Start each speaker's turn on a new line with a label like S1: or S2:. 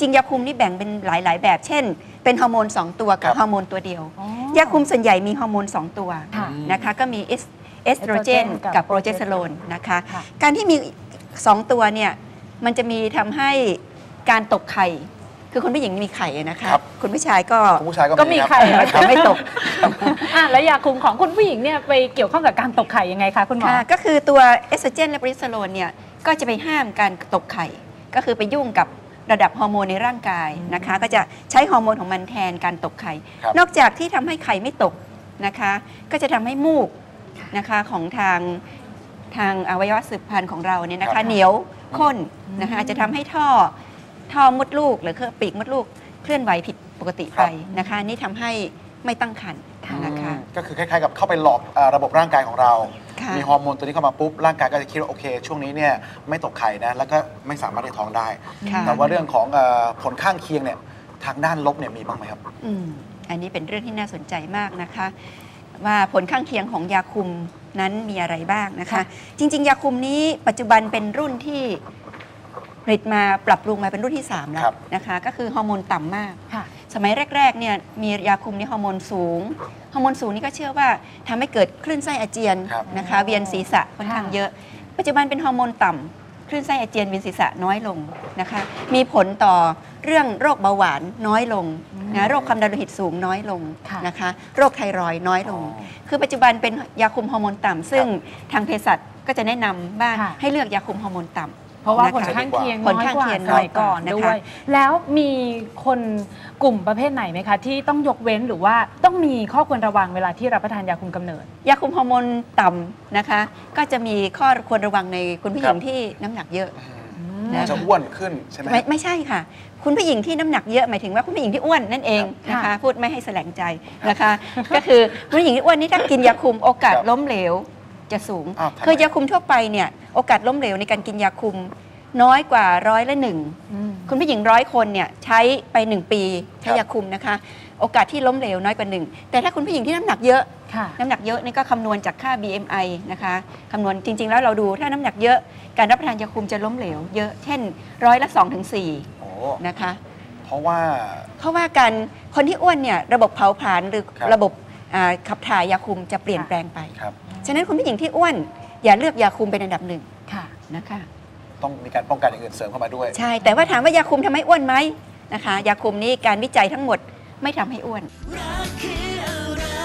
S1: จริงยาคุมนี่แบ่งเป็นหลาย ๆ แบบ เช่น เป็นฮอร์โมน 2 ตัวกับ
S2: ครับ
S1: ฮอร์โมนตัวเดียว
S3: อ๋อ
S1: ยาคุมส่วนใหญ่มีฮอร์โมน 2 ตัว
S3: ค่ะ
S1: นะคะก็มีเอสเอสโตรเจน
S3: กับ
S1: กับโปรเจสเตอโรนนะคะ
S3: ค่ะ
S1: การที่มี 2 ตัวเนี่ยมันจะมีทำให้การตกไข่ คือคนผู้หญิงมีไข่อะนะคะ
S2: ครับ
S1: คุณผู้ชายก็
S2: คุณผู้ชายก็
S3: ก็มี
S2: ครับ
S3: ไข่
S1: แต่ไม่ตก
S3: อะแล้วยาคุมของคุณผู้หญิงเนี่ยไปเกี่ยวข้องกับการตกไข่ยังไงคะคุณหมอ
S1: ค่ะก็คือตัวเอสโตรเจนและโปรเจสเตอโรนเนี่ยก็จะไปห้ามการตกไข่ก็คือไปยุ่งกับ ระดับฮอร์โมนในร่างกายนะคะ ก็จะใช้ฮอร์โมนของมันแทนการตกไข่
S2: ครับ
S1: นอกจากที่ทำให้ไข่ไม่ตกนะคะ ก็จะทำให้มูกนะคะของทางทางอวัยวะสืบพันธุ์ของเราเนี่ยนะ
S2: ครั
S1: คะ
S2: บ
S1: เหนียวข้นนะคะ
S3: อืม
S1: อาจจะทำให้ท่อท่อมดลูก หรือเครื่องปีกมดลูกเคลื่อนไหวผิดปกติไปนะคะ นี่ทำให้ไม่ตั้งครรภ์นะคะ
S2: อืมก็คือคล้ายๆกับเข้าไปหลอกอ่าระบบร่างกายของเรา
S1: ค่ะ
S2: มีฮอร์โมนตัวนี้เข้ามาปุ๊บร่างกายก็จะคิดว่าโอเค ช่วงนี้เนี่ยไม่ตกไข่นะแล้วก็ไม่สามารถได้ท้องได้
S1: ค่ะ
S2: แต่ว่าเรื่องของเอ่อผลข้างเคียงเนี่ยทางด้านลบเนี่ยมีบ้างไหมครับ
S1: อืมอันนี้เป็นเรื่องที่น่าสนใจมากนะคะ ว่าผลข้างเคียงของยาคุมนั้นมีอะไรบ้างนะคะ
S3: ค่ะ
S1: จริง ๆ ยาคุมนี้ปัจจุบันเป็นรุ่นที่ ผลิตมาปรับปรุงมาเป็นรุ่นที่ 3 แล้ว
S2: ครับ
S1: นะคะ ก็คือฮอร์โมนต่ำมาก
S3: ค่ะ
S1: สมัยแรกๆเนี่ยมียาคุมนี่ฮอร์โมนสูง ฮอร์โมนสูงนี่ก็เชื่อว่าทำให้เกิดคลื่นไส้อาเจียน
S2: ครับ
S1: นะคะ เวียนศีรษะค่อนข้าง
S3: ค่ะ
S1: เยอะ ปัจจุบันเป็นฮอร์โมนต่ำคลื่นไส้อาเจียนเวียนศีรษะน้อยลงนะคะ มีผลต่อเรื่องโรคเบาหวานน้อยลงนะโรคความดันโลหิตสูงน้อยลง
S3: ค่ะ
S1: นะคะ โรคไทรอยด์น้อยลง
S2: อ๋อ
S1: คือปัจจุบันเป็นยาคุมฮอร์โมนต่ำซึ่งทางเภสัชก็จะแนะนำว่า
S3: ค่ะ
S1: ให้เลือกยาคุมฮอร์โมนต่ำ
S3: เพ ราะว่า
S1: นะคะ
S3: ผลข้างเคียง
S1: ผ
S3: น้
S1: ล
S3: อย
S1: ข้าง
S3: กว่า
S1: เคียง
S3: สมัยก่อน
S1: น้อยกว่านะคะ
S3: ด้วย แล้วมีคนกลุ่มประเภทไหนไหมคะ ที่ต้องยกเว้นหรือว่าต้องมีข้อควรระวังเวลาที่รับประทานยาคุมกำเนิด
S1: ยาคุมฮอร์โมนต่ำนะคะ ก็จะมีข้อควรระวังในคุณผู้หญิง
S2: ครับ
S1: ที่น้ำหนักเยอะ
S2: มั
S1: นะ
S2: นจะอ้วนขึ้นใช่ไหม
S1: ไม่ไม่ใช่ค่ะ คุณผู้หญิงที่น้ำหนักเยอะหมายถึงว่าคุณผู้หญิงที่อ้วนนั่นเอง
S3: ครับ
S1: นะคะ
S3: ค่ะ
S1: พูดไม่ให้แสลงใจนะคะ ก็คือคุณผู้หญิงที่อ้วนนี่ถ้ากินยาคุมโอกาส
S2: ครับ
S1: ล้มเหลว จะสูง
S2: อ้าวทำไม
S1: คือยาคุมทั่วไปเนี่ยโอกาสล้มเหลวในการกินยาคุมน้อยกว่าร้อยละหนึ่ง
S3: อืม
S1: คุณผู้หญิงร้อยคนเนี่ยใช้ไป 1 ปีใช้
S2: ครับ
S1: ยาคุมนะคะ โอกาสที่ล้มเหลวน้อยกว่าหนึ่งแต่ถ้าคุณผู้หญิงที่น้ำหนักเยอะ
S3: ค่ะ
S1: น้ำหนักเยอะนี่ก็คำนวณจากค่า BMI นะคะคำนวณจริง ๆ แล้วเราดูถ้าน้ำหนักเยอะการรับประทานยาคุมจะล้มเหลวเยอะเช่นร้อยละ2-4ถึง
S2: โอ้
S1: นะคะ
S2: เพราะว่า
S1: เพราะว่าการคนที่อ้วนเนี่ยระบบเผาผลาญหรือ
S2: ครับ
S1: ระบบอ่าขับถ่ายยาคุมจะเปลี่ยนแปลงไป
S2: ครับ
S1: ฉะนั้นคุณผู้หญิงที่อ้วนอย่าเลือกยาคุมเป็นอันดับหนึ่ง
S3: ค่ะ
S1: นะคะ
S2: ต้องมีการป้องกันอย่างอื่นเสริมเข้ามาด้วย
S1: ใช่ แต่ว่าถามว่ายาคุมทำให้อ้วนไหมนะคะ ยาคุมนี้การวิจัยทั้งหมดไม่ทำให้อ้วน
S4: รักคือ